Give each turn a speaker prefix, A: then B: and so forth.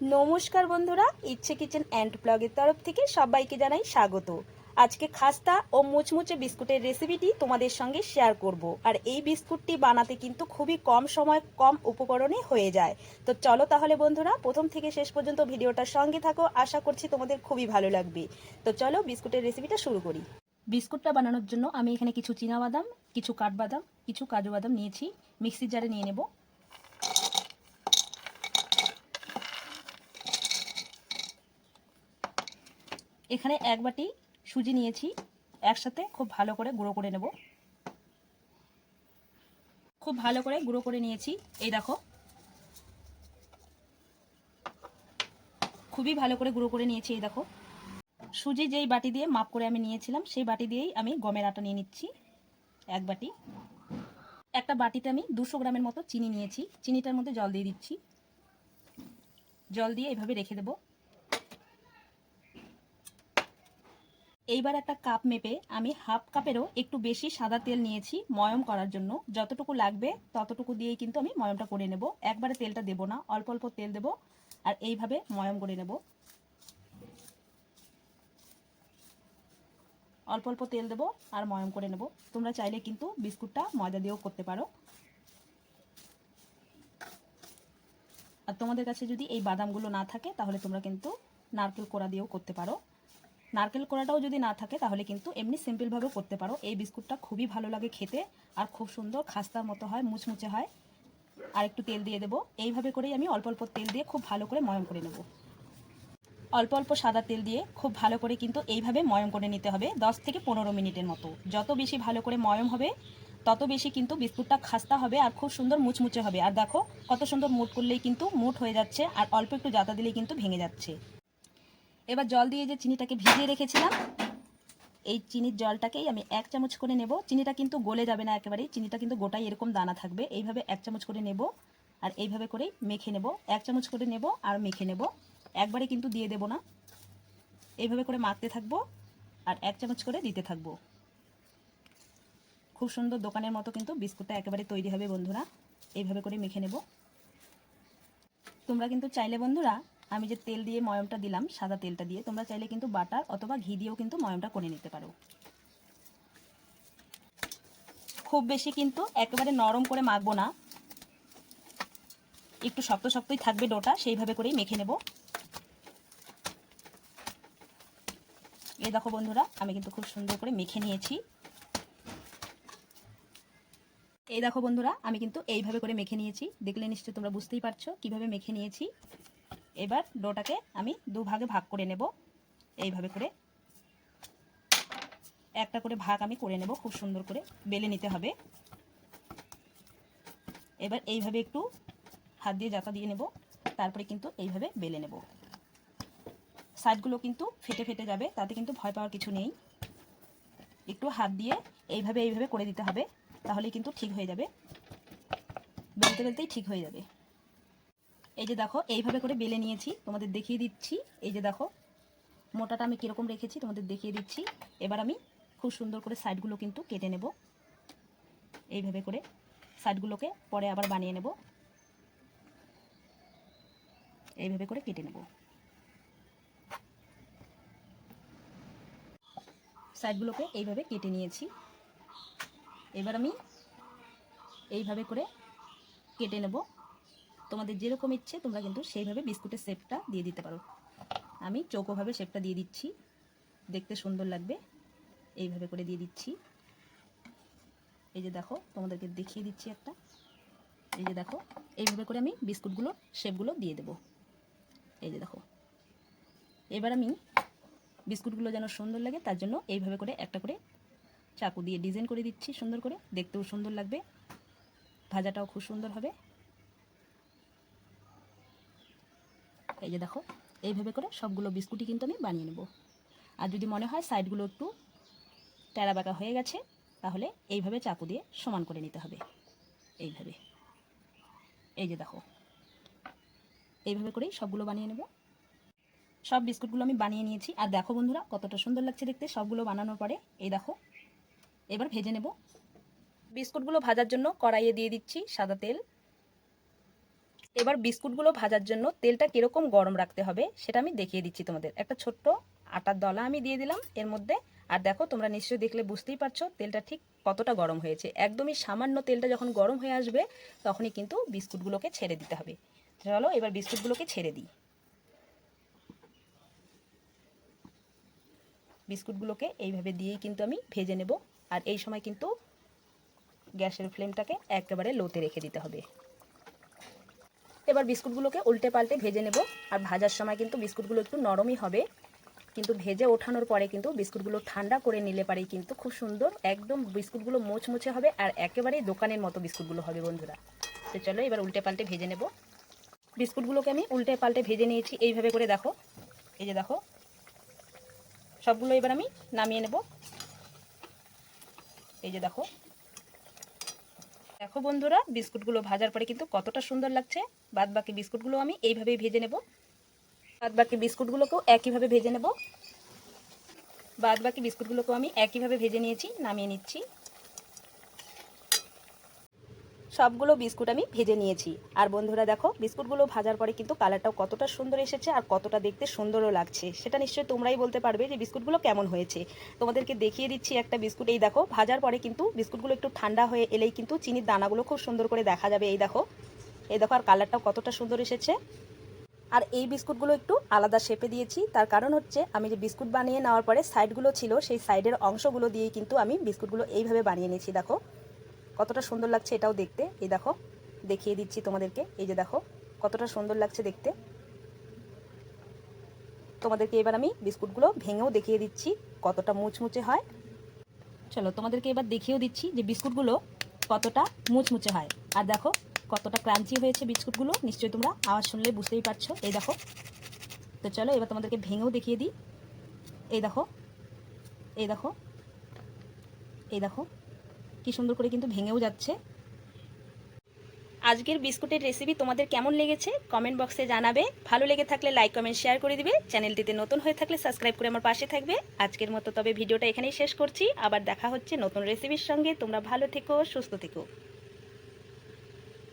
A: নমস্কার বন্ধুরা, ইচ্ছে কিচেন অ্যান্ড ব্লগের তরফ থেকে সবাইকে জানাই স্বাগত। আজকে খাস্তা ও মুচমুচে বিস্কুটের রেসিপিটি তোমাদের সঙ্গে শেয়ার করব। আর এই বিস্কুটটি বানাতে কিন্তু খুবই কম সময়, কম উপকরণে হয়ে যায়। তো চলো তাহলে বন্ধুরা, প্রথম থেকে শেষ পর্যন্ত ভিডিওটার সঙ্গে থাকো, আশা করছি তোমাদের খুবই ভালো লাগবে। তো চলো বিস্কুটের রেসিপিটা শুরু করি। বিস্কুটটা বানানোর জন্য আমি এখানে কিছু বাদাম কিছু কাঠবাদাম, কিছু কাজু বাদাম নিয়েছি, মিক্সির জারে নিয়ে নেব। এখানে এক বাটি সুজি নিয়েছি, একসাথে খুব ভালো করে গুঁড়ো করে নেব। খুব ভালো করে গুঁড়ো করে নিয়েছি, এই দেখো। খুবই ভালো করে গুঁড়ো করে নিয়েছি, এই দেখো। সুজি যেই বাটি দিয়ে মাপ করে আমি নিয়েছিলাম, সেই বাটি দিয়েই আমি গমের আটা নিয়ে নিচ্ছি, এক বাটি। একটা বাটিতে আমি দুশো গ্রামের মতো চিনি নিয়েছি, চিনিটার মধ্যে জল দিয়ে দিচ্ছি। জল দিয়ে এভাবে রেখে দেবো। এইবার একটা কাপ মেপে আমি হাফ কাপেরও একটু বেশি সাদা তেল নিয়েছি ময়ম করার জন্য। যতটুকু লাগবে ততটুকু দিয়েই কিন্তু আমি ময়মটা করে নেব। একবারে তেলটা দেব না, অল্প অল্প তেল দেব আর এইভাবে ময়ম করে নেব। অল্প অল্প তেল দেব আর ময়ম করে নেব। তোমরা চাইলে কিন্তু বিস্কুটটা ময়দা দিয়েও করতে পারো। আর তোমাদের কাছে যদি এই বাদামগুলো না থাকে, তাহলে তোমরা কিন্তু নারকেল কোড়া দিয়েও করতে পারো। নারকেল কোড়াটাও যদি না থাকে, তাহলে কিন্তু এমনি সিম্পলভাবে করতে পারো। এই বিস্কুটটা খুবই ভালো লাগে খেতে, আর খুব সুন্দর খাস্তার মতো হয়, মুচমুচে হয়। আর একটু তেল দিয়ে দেবো। এইভাবে করেই আমি অল্প অল্প তেল দিয়ে খুব ভালো করে ময়ম করে নেব। অল্প অল্প সাদা তেল দিয়ে খুব ভালো করে কিন্তু এইভাবে ময়ম করে নিতে হবে, দশ থেকে পনেরো মিনিটের মতো। যত বেশি ভালো করে ময়ম হবে, তত বেশি কিন্তু বিস্কুটটা খাস্তা হবে আর খুব সুন্দর মুচমুচে হবে। আর দেখো, কত সুন্দর মুট করলেই কিন্তু মুট হয়ে যাচ্ছে, আর অল্প একটু জাতা দিলেই কিন্তু ভেঙে যাচ্ছে। এবার জল দিয়ে যে চিনিটাকে ভিজিয়ে রেখেছিলাম, এই চিনির জলটাকেই আমি এক চামচ করে নেব। চিনিটা কিন্তু গলে যাবে না একেবারেই, চিনিটা কিন্তু গোটাই এরকম দানা থাকবে। এইভাবে এক চামচ করে নেব আর এইভাবে করেই মেখে নেব। এক চামচ করে নেব আর মেখে নেব। একবারে কিন্তু দিয়ে দেব না। এইভাবে করে মাখতে থাকব আর এক চামচ করে দিতে থাকব। খুব সুন্দর দোকানের মতো কিন্তু বিস্কুটটা একেবারে তৈরি হবে বন্ধুরা। এইভাবে করে মেখে নেব। তোমরা কিন্তু চাইলে বন্ধুরা আমি যে তেল দিয়ে ময়মটা দিলাম, সাদা তেলটা দিয়ে, তোমরা চাইলে কিন্তু বাটার অথবা ঘি দিয়েও কিন্তু ময়মটা করে নিতে পারো। খুব বেশি কিন্তু একেবারে নরম করে মাখবো না। একটু শক্ত শক্তই থাকবে ডোটা, সেইভাবে করেই মেখে নেব। এই দেখো বন্ধুরা, আমি কিন্তু খুব সুন্দর করে মেখে নিয়েছি। এই দেখো বন্ধুরা, আমি কিন্তু এইভাবে করে মেখে নিয়েছি। দেখলে নিশ্চয়ই তোমরা বুঝতেই পারছ কীভাবে মেখে নিয়েছি। এবার ডোটাকে আমি দুভাগে ভাগ করে নেব। এইভাবে করে একটা করে ভাগ আমি করে নেব, খুব সুন্দর করে বেলে নিতে হবে। এবার এইভাবে একটু হাত দিয়ে জাতা দিয়ে নেব, তারপরে কিন্তু এইভাবে বেলে নেব। সাইডগুলো কিন্তু ফেটে ফেটে যাবে, তাতে কিন্তু ভয় পাওয়ার কিছু নেই। একটু হাত দিয়ে এইভাবে এইভাবে করে দিতে হবে, তাহলেই কিন্তু ঠিক হয়ে যাবে। বেলতে বেলতেই ঠিক হয়ে যাবে। এই যে দেখো, এইভাবে করে বেলে নিয়েছি, তোমাদের দেখিয়ে দিচ্ছি। এই যে দেখো, মোটাটা আমি কীরকম রেখেছি তোমাদের দেখিয়ে দিচ্ছি। এবার আমি খুব সুন্দর করে সাইডগুলো কিন্তু কেটে নেব। এইভাবে করে সাইডগুলোকে পরে আবার বানিয়ে নেব। এইভাবে করে কেটে নেব। সাইডগুলোকে এইভাবে কেটে নিয়েছি। এবার আমি এইভাবে করে কেটে নেব। তোমাদের যেরকম ইচ্ছে, তোমরা কিন্তু সেইভাবে বিস্কুটের শেপটা দিয়ে দিতে পারো। আমি চৌকোভাবে শেপটা দিয়ে দিচ্ছি। দেখতে সুন্দর লাগবে। এইভাবে করে দিয়ে দিচ্ছি। এই যে দেখো, তোমাদেরকে দেখিয়ে দিচ্ছি একটা। এই যে দেখো, এইভাবে করে আমি বিস্কুটগুলো শেপগুলো দিয়ে দেব। এই যে দেখো। এবার আমি বিস্কুটগুলো যেন সুন্দর লাগে, তার জন্য এইভাবে করে একটা করে চাকু দিয়ে ডিজাইন করে দিচ্ছি সুন্দর করে। দেখতেও সুন্দর লাগবে। ভাজাটাও খুব সুন্দর হবে। এই যে দেখো, এইভাবে করে সবগুলো বিস্কুটই কিন্তু আমি বানিয়ে নেব। আর যদি মনে হয় সাইডগুলো একটু টেরা বাঁকা হয়ে গেছে, তাহলে এইভাবে চাকু দিয়ে সমান করে নিতে হবে। এইভাবে। এই যে দেখো, এইভাবে করেই সবগুলো বানিয়ে নেব। সব বিস্কুটগুলো আমি বানিয়ে নিয়েছি। আর দেখো বন্ধুরা, কতটা সুন্দর লাগছে দেখতে। সবগুলো বানানোর পরে এই দেখো, এবার ভেজে নেব। বিস্কুটগুলো ভাজার জন্য কড়াইয়ে দিয়ে দিচ্ছি সাদা তেল এবার বিস্কুটগুলো ভাজার জন্য তেলটা কীরকম গরম রাখতে হবে সেটা আমি দেখিয়ে দিচ্ছি তোমাদের। একটা ছোট্ট আটার দলা আমি দিয়ে দিলাম এর মধ্যে। আর দেখো, তোমরা নিশ্চয়ই দেখলে বুঝতেই পারছ তেলটা ঠিক কতটা গরম হয়েছে। একদমই সামান্য তেলটা যখন গরম হয়ে আসবে, তখনই কিন্তু বিস্কুটগুলোকে ছেড়ে দিতে হবে। চলো, এবার বিস্কুটগুলোকে ছেড়ে দিই। বিস্কুটগুলোকে এইভাবে দিয়েই কিন্তু আমি ভেজে নেব। আর এই সময় কিন্তু গ্যাসের ফ্লেমটাকে একেবারে লোতে রেখে দিতে হবে। এবার বিস্কুটগুলোকে উল্টে পাল্টে ভেজে নেব। আর ভাজার সময় কিন্তু বিস্কুটগুলো একটু নরমই হবে। কিন্তু ভেজে ওঠানোর পরে কিন্তু বিস্কুটগুলো ঠান্ডা করে নিলে পারেই কিন্তু খুব সুন্দর। একদম বিস্কুটগুলো মোচমুচে হবে আর একেবারেই দোকানের মতো বিস্কুটগুলো হবে বন্ধুরা। তো চলো এবার উল্টে পাল্টে ভেজে নেব। বিস্কুটগুলোকে আমি উল্টে পাল্টে ভেজে নিয়েছি। এইভাবে করে দেখো। এই যে দেখো। সবগুলো এবার আমি নামিয়ে নেব। এই যে দেখো। দেখো বন্ধুরা, বিস্কুটগুলো ভাজার পরে কিন্তু কতটা সুন্দর লাগছে। বাদ বাকি বিস্কুটগুলো আমি এইভাবেই ভেজে নেব। বাদ বাকি বিস্কুটগুলোকেও একইভাবে ভেজে নেব। বাদ বাকি বিস্কুটগুলোকেও আমি একইভাবে ভেজে নিয়েছি, নামিয়ে নিচ্ছি। সবগুলো বিস্কুট আমি ভেজে নিয়েছি। আর বন্ধুরা দেখো, বিস্কুটগুলো ভাজার পরে কিন্তু কালারটাও কতটা সুন্দর এসেছে আর কতটা দেখতে সুন্দরও লাগছে। সেটা নিশ্চয়ই তোমরাই বলতে পারবে যে বিস্কুটগুলো কেমন হয়েছে। তোমাদেরকে দেখিয়ে দিচ্ছি একটা বিস্কুট। এই দেখো, ভাজার পরে কিন্তু বিস্কুটগুলো একটু ঠান্ডা হয়ে এলেই কিন্তু চিনির দানাগুলো খুব সুন্দর করে দেখা যাবে। এই দেখো এই দেখো, আর কালারটাও কতটা সুন্দর এসেছে। আর এই বিস্কুটগুলো একটু আলাদা শেপে দিয়েছি। তার কারণ হচ্ছে, আমি যে বিস্কুট বানিয়ে নেওয়ার পরে সাইডগুলো ছিল, সেই সাইডের অংশগুলো দিয়েই কিন্তু আমি বিস্কুটগুলো এইভাবে বানিয়ে নিয়েছি। দেখো কতটা সুন্দর লাগছে এটাও দেখতে। এই দেখো, দেখিয়ে দিচ্ছি তোমাদেরকে। এই যে দেখো, কতটা সুন্দর লাগছে দেখতে। তোমাদেরকে এবার আমি বিস্কুটগুলো ভেঙেও দেখিয়ে দিচ্ছি কতটা মুচমুচে হয়। চলো, তোমাদেরকে এবার দেখিয়েও দিচ্ছি যে বিস্কুটগুলো কতটা মুচমুচে হয়। আর দেখো, কতটা ক্রাঞ্চি হয়েছে বিস্কুটগুলো। নিশ্চয়ই তোমরা আওয়াজ শুনলে বুঝতেই পারছ। এই দেখো, তো চলো এবার তোমাদেরকে ভেঙেও দেখিয়ে দিই। এই দেখো এই দেখো এই দেখো কি সুন্দর করে কিন্তু ভেঙেও যাচ্ছে। আজকের বিস্কুটের রেসিপি তোমাদের কেমন লেগেছে? কমেন্ট বক্সে জানাবে। ভালো লেগে থাকলে লাইক কমেন্ট শেয়ার করে দিবে। চ্যানেলটিতে নতুন হয়ে থাকলে সাবস্ক্রাইব করে আমার পাশে থাকবে। আজকের মতো তবে ভিডিওটা এখানেই শেষ করছি। আবার দেখা হচ্ছে নতুন রেসিপির সঙ্গে। তোমরা ভালো থেকো, সুস্থ থেকো।